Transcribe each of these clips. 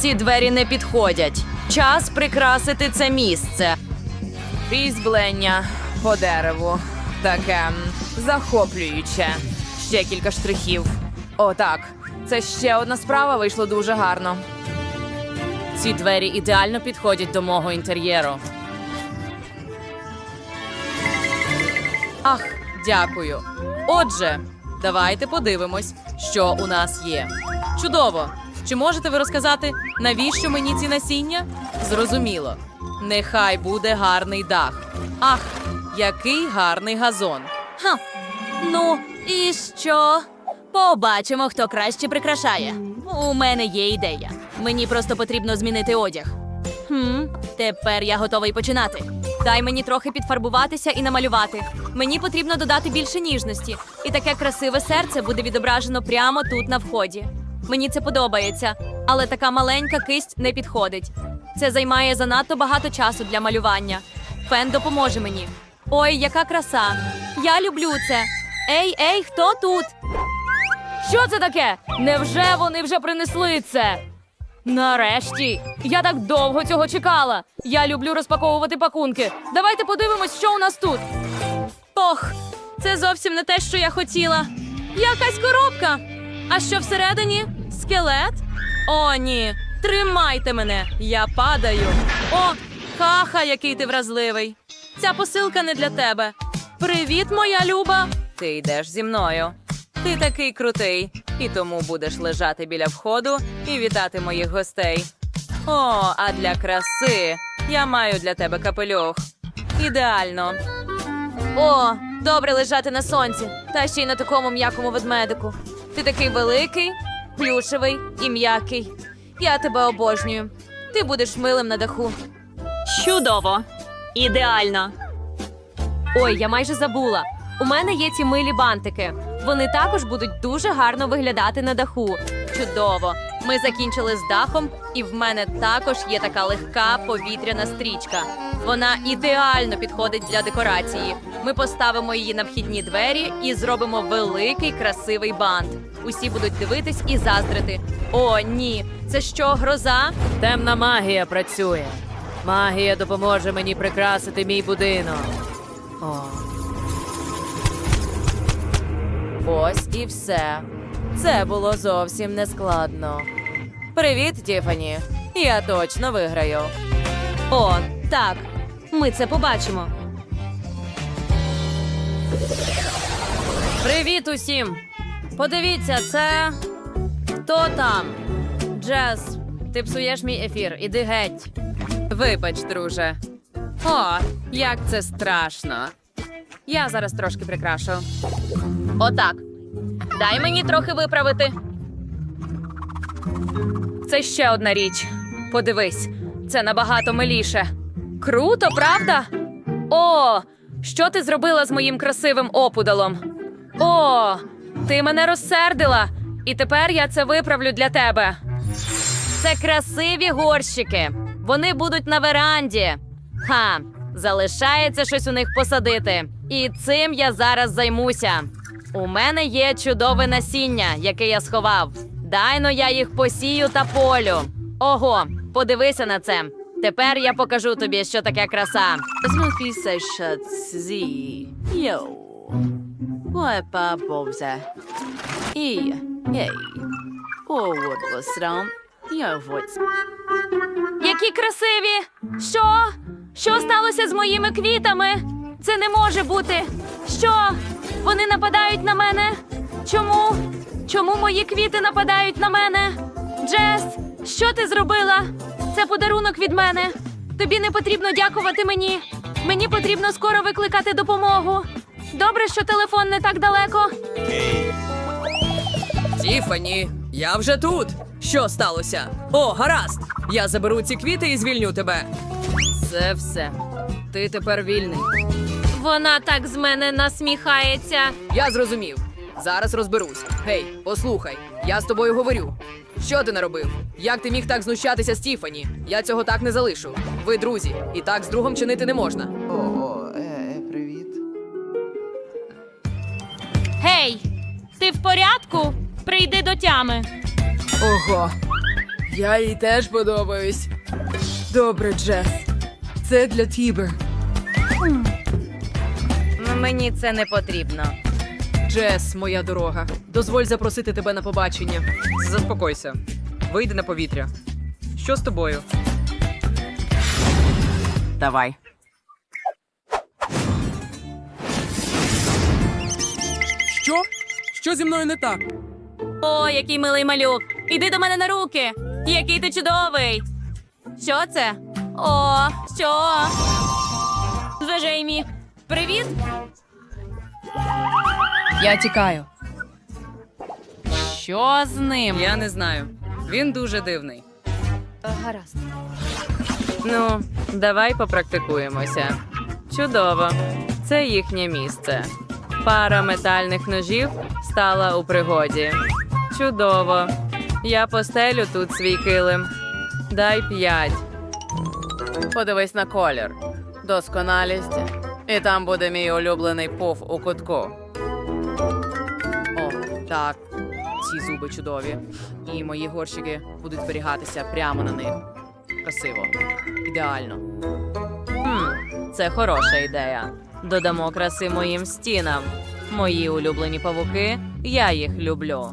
Ці двері не підходять. Час прикрасити це місце. Різьблення по дереву. Таке захоплююче. Ще кілька штрихів. О, так. Це ще одна справа вийшло дуже гарно. Ці двері ідеально підходять до мого інтер'єру. Ах, дякую. Отже, давайте подивимось, що у нас є. Чудово! Чи можете ви розказати, навіщо мені ці насіння? Зрозуміло. Нехай буде гарний дах. Ах, який гарний газон. Ха. Ну, і що? Побачимо, хто краще прикрашає. У мене є ідея. Мені просто потрібно змінити одяг. Хм, тепер я готовий починати. Дай мені трохи підфарбуватися і намалювати. Мені потрібно додати більше ніжності, і таке красиве серце буде відображено прямо тут на вході. Мені це подобається, але така маленька кисть не підходить. Це займає занадто багато часу для малювання. Фен допоможе мені. Ой, яка краса! Я люблю це. Ей, ей, хто тут? Що це таке? Невже вони вже принесли це? Нарешті, я так довго цього чекала. Я люблю розпаковувати пакунки. Давайте подивимось, що у нас тут. Ох, це зовсім не те, що я хотіла. Якась коробка. А що всередині? Скелет? О, ні. Тримайте мене, я падаю. О, хаха, який ти вразливий. Ця посилка не для тебе. Привіт, моя люба. Ти йдеш зі мною. Ти такий крутий, і тому будеш лежати біля входу і вітати моїх гостей. О, а для краси я маю для тебе капелюх. Ідеально. О, добре лежати на сонці, та ще й на такому м'якому ведмедику. Ти такий великий, плюшевий і м'який. Я тебе обожнюю. Ти будеш милим на даху. Чудово! Ідеально. Ой, я майже забула. У мене є ці милі бантики. Вони також будуть дуже гарно виглядати на даху. Чудово! Ми закінчили з дахом, і в мене також є така легка повітряна стрічка. Вона ідеально підходить для декорації. Ми поставимо її на вхідні двері і зробимо великий красивий бант. Усі будуть дивитись і заздрити. О, ні, це що, гроза? Темна магія працює. Магія допоможе мені прикрасити мій будинок. О. Ось і все. Це було зовсім не складно. Привіт, Тіфані. Я точно виграю. О, так, ми це побачимо. Привіт усім! Подивіться, це. Хто там? Джес, ти псуєш мій ефір, іди геть. Вибач, друже. О, як це страшно. Я зараз трошки прикрашу. Отак. Дай мені трохи виправити. Це ще одна річ. Подивись, це набагато миліше. Круто, правда? О, що ти зробила з моїм красивим опудалом? О, ти мене розсердила, і тепер я це виправлю для тебе. Це красиві горщики. Вони будуть на веранді. Ха, залишається щось у них посадити. І цим я зараз займуся. У мене є чудове насіння, яке я сховав. Дайно я їх посію та полю. Ого, подивися на це. Тепер я покажу тобі, що таке краса. Йоу. Вайпа бовзе. І. Єй. О, вот срам. Я вот. Які красиві! Що? Що сталося з моїми квітами? Це не може бути. Що? Вони нападають на мене? Чому? Чому мої квіти нападають на мене? Джес, що ти зробила? Це подарунок від мене. Тобі не потрібно дякувати мені. Мені потрібно скоро викликати допомогу. Добре, що телефон не так далеко. Тіфані, я вже тут. Що сталося? О, гаразд! Я заберу ці квіти і звільню тебе. Це все. Ти тепер вільний. Вона так з мене насміхається. Я зрозумів. Зараз розберусь. Гей, послухай, я з тобою говорю. Що ти наробив? Як ти міг так знущатися з Тіфані? Я цього так не залишу. Ви друзі, і так з другом чинити не можна. О, порядку? Прийди до тями. Ого. Я їй теж подобаюсь. Добре, Джес. Це для тебе. Мені це не потрібно. Джес, моя дорога. Дозволь запросити тебе на побачення. Заспокойся. Вийди на повітря. Що з тобою? Давай. Що? Що зі мною не так? О, який милий малюк. Іди до мене на руки. Який ти чудовий. Що це? О, що? Звежей Привіт. Я тікаю. Що з ним? Я не знаю. Він дуже дивний. Гаразд. Ну, давай попрактикуємося. Чудово. Це їхнє місце. Пара метальних ножів стала у пригоді. Чудово. Я постелю тут свій килим. Дай п'ять. Подивись на колір. Досконалість. І там буде мій улюблений пуф у кутку. О, так. Ці зуби чудові. І мої горщики будуть зберігатися прямо на них. Красиво. Ідеально. Хм, це хороша ідея. Додамо краси моїм стінам. Мої улюблені павуки, я їх люблю.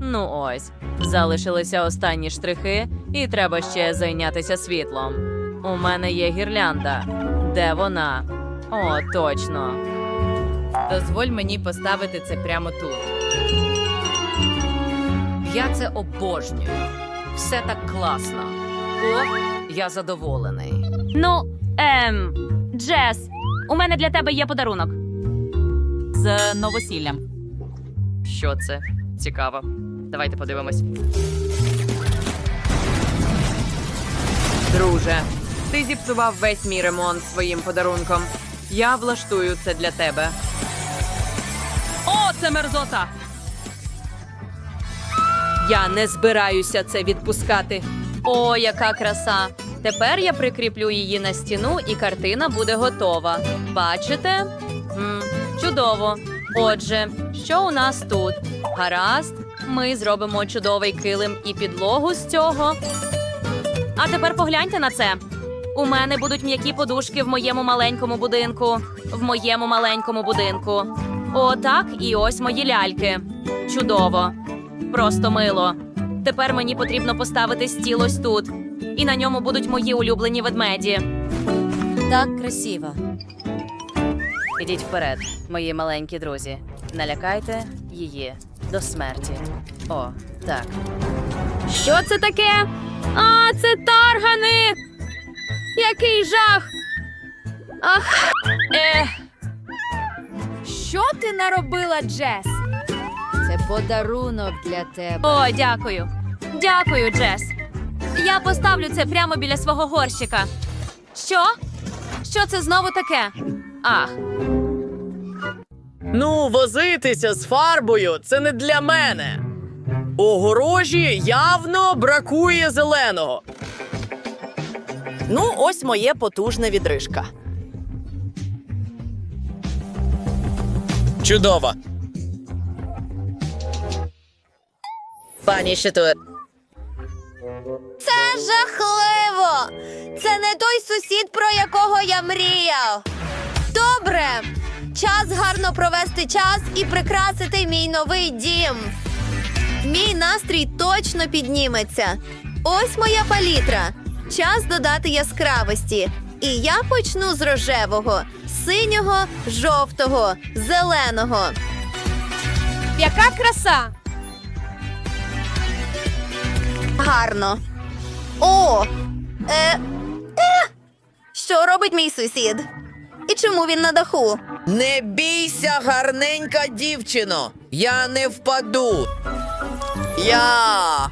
Ну ось, залишилися останні штрихи, і треба ще зайнятися світлом. У мене є гірлянда. Де вона? О, точно. Дозволь мені поставити це прямо тут. Я це обожнюю. Все так класно. О, я задоволений. Ну, ем, Джес, у мене для тебе є подарунок. З новосіллям. Що це? Цікаво. Давайте подивимось. Друже, ти зіпсував весь мій ремонт своїм подарунком. Я влаштую це для тебе. О, це мерзота! Я не збираюся це відпускати. О, яка краса! Тепер я прикріплю її на стіну, і картина буде готова. Бачите? м чудово. Отже, що у нас тут? Гаразд, ми зробимо чудовий килим і підлогу з цього. А тепер погляньте на це. У мене будуть м'які подушки в моєму маленькому будинку. В моєму маленькому будинку. О, так, і ось мої ляльки. Чудово. Просто мило. Тепер мені потрібно поставити стіл ось тут. І на ньому будуть мої улюблені ведмеді. Так красиво. Ідіть вперед, мої маленькі друзі. Налякайте її до смерті. О, так. Що це таке? А, це таргани! Який жах! Ах, ех. Що ти наробила, Джес? Це подарунок для тебе. О, дякую. Дякую, Джес. Я поставлю це прямо біля свого горщика. Що? Що це знову таке? Ах, Ну, возитися з фарбою це не для мене. У горожі явно бракує зеленого. Ну, ось моє потужне відрижка. Чудово. Пані Щитує. Це жахливо! Це не той сусід, про якого я мріяв. Добре, час гарно провести час і прикрасити мій новий дім. Мій настрій точно підніметься. Ось моя палітра. Час додати яскравості. І я почну з рожевого, синього, жовтого, зеленого. Яка краса! Гарно. О! Е, е, що робить мій сусід? І чому він на даху? Не бійся, гарненька дівчино. Я не впаду. Я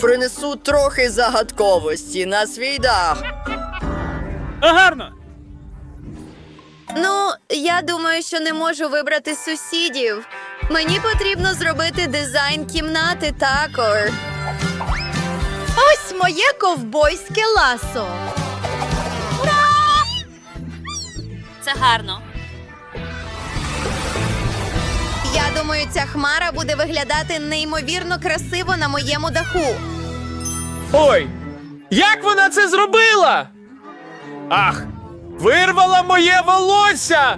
принесу трохи загадковості на свій дах. Ну, я думаю, що не можу вибрати сусідів. Мені потрібно зробити дизайн кімнати також. Ось моє ковбойське ласо. це гарно. Я думаю, ця хмара буде виглядати неймовірно красиво на моєму даху. Ой! Як вона це зробила? Ах! Вирвала моє волосся!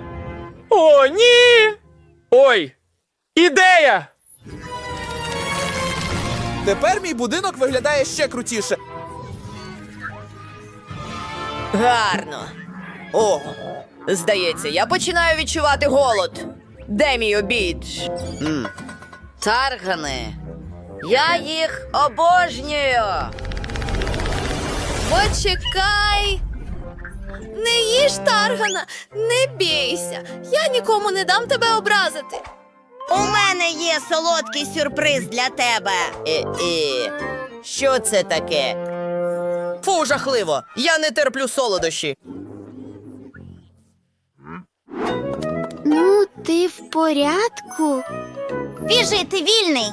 О, ні! Ой! Ідея! Тепер мій будинок виглядає ще крутіше. Гарно. О, здається, я починаю відчувати голод. Де мій обід? М. Таргани. Я їх обожнюю. Почекай. Не їж таргана, не бійся. Я нікому не дам тебе образити. У мене є солодкий сюрприз для тебе. Е-е. Що це таке? Фу, жахливо! Я не терплю солодощі. Ну, ти в порядку. Біжи, ти вільний.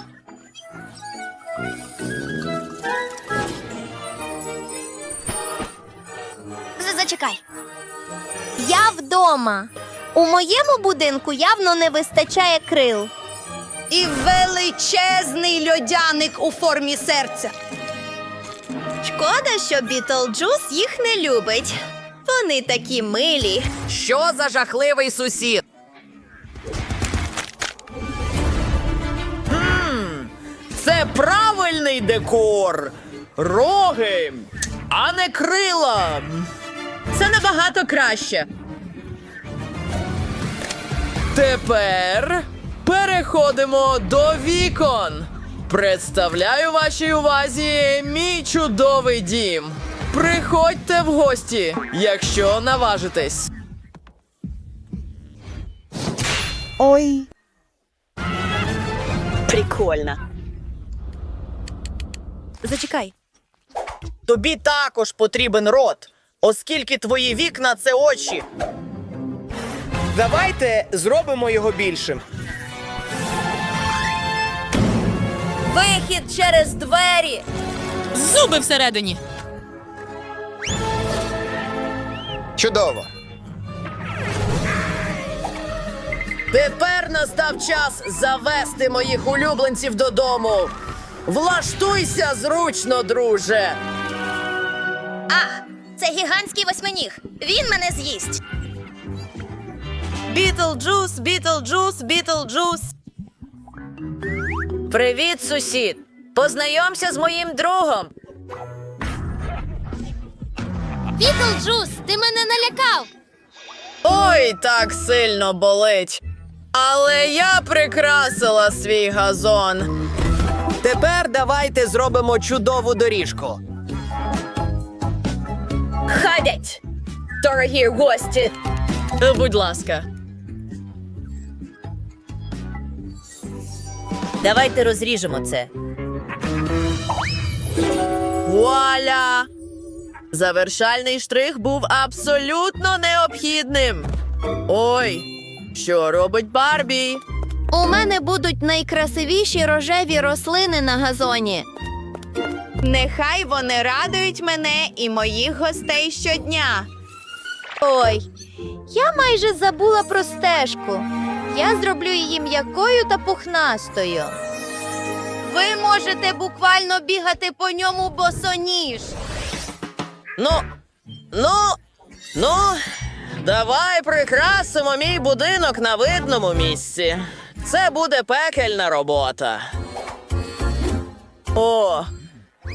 Зачекай. Я вдома. У моєму будинку явно не вистачає крил. І величезний льодяник у формі серця. Шкода, що Бітлджус їх не любить. Вони такі милі. Що за жахливий сусід? Хм, це правильний декор. Роги, а не крила. Це набагато краще. Тепер переходимо до вікон. Представляю вашій увазі мій чудовий дім. Приходьте в гості, якщо наважитесь. Ой. Прикольно. Зачекай. Тобі також потрібен рот, оскільки твої вікна це очі. Давайте зробимо його більшим. Вихід через двері. Зуби всередині. Чудово. Тепер настав час завести моїх улюбленців додому. Влаштуйся зручно, друже. А, це гігантський восьминіг. Він мене з'їсть. Бітлджус, Бітлджус, Бітлджус. Привіт, сусід. Познайомся з моїм другом. Бітлджус, ти мене налякав. Ой, так сильно болить. Але я прикрасила свій газон. Тепер давайте зробимо чудову доріжку. Ходять! Дорогі гості! Будь ласка. Давайте розріжемо це. Вуаля! Завершальний штрих був абсолютно необхідним. Ой, що робить Барбі? У мене будуть найкрасивіші рожеві рослини на газоні. Нехай вони радують мене і моїх гостей щодня. Ой, я майже забула про стежку. Я зроблю її м'якою та пухнастою. Ви можете буквально бігати по ньому босоніж. Ну, ну, ну, давай прикрасимо мій будинок на видному місці. Це буде пекельна робота. О,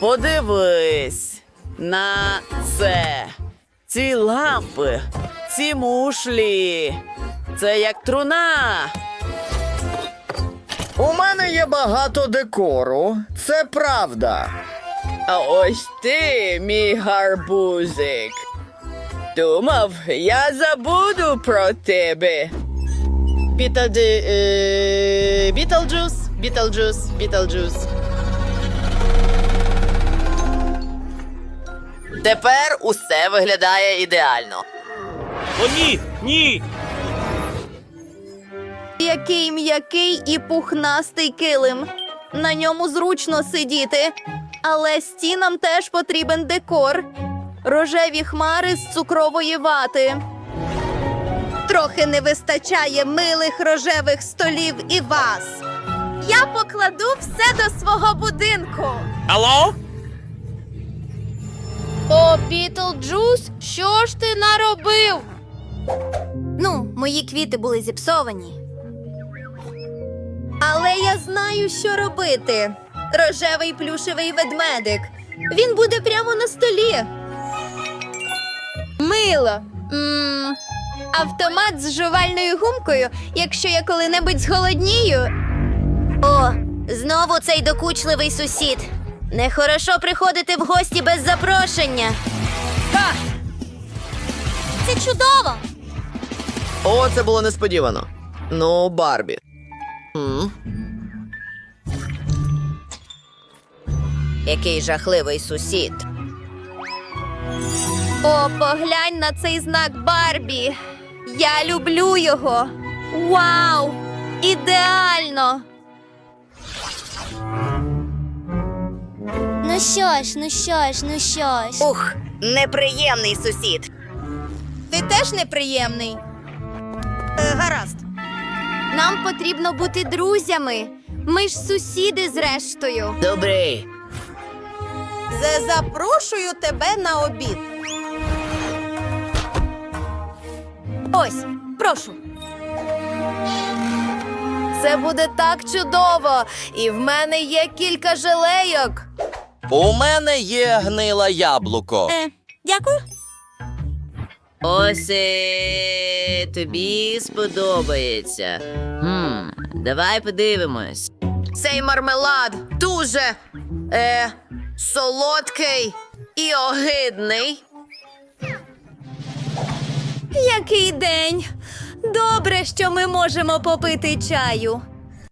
подивись на це. Ці лампи, ці мушлі. Це як труна. У мене є багато декору, це правда. А ось ти, мій гарбузик. Думав, я забуду про тебе. Бітлджус, Бітлджус, Бітлджус, Бітлджус. Тепер усе виглядає ідеально. О, ні! Ні! Який м'який і пухнастий килим. На ньому зручно сидіти, але стінам теж потрібен декор. Рожеві хмари з цукрової вати. Трохи не вистачає милих рожевих столів і вас. Я покладу все до свого будинку. Алло? О, Бітлджус, що ж ти наробив? Ну, мої квіти були зіпсовані. Але я знаю, що робити. Рожевий плюшевий ведмедик. Він буде прямо на столі. Мило. м автомат з жувальною гумкою, якщо я коли-небудь зголоднію. О, знову цей докучливий сусід. Нехорошо приходити в гості без запрошення. Це чудово! О, це було несподівано. Ну, Барбі. Який жахливий сусід. О, поглянь на цей знак Барбі. Я люблю його. Вау! Ідеально! Ну що ж, ну що ж, ну що ж. Ух, неприємний сусід. Ти теж неприємний. Е, гаразд. Нам потрібно бути друзями. Ми ж сусіди зрештою. Добрий. Запрошую тебе на обід. Ось, прошу. Це буде так чудово, і в мене є кілька желейок. У мене є гнила яблуко. Е, дякую. Ось е, тобі сподобається. Хм, давай подивимось. Цей мармелад дуже е, солодкий і огидний. Який день! Добре, що ми можемо попити чаю.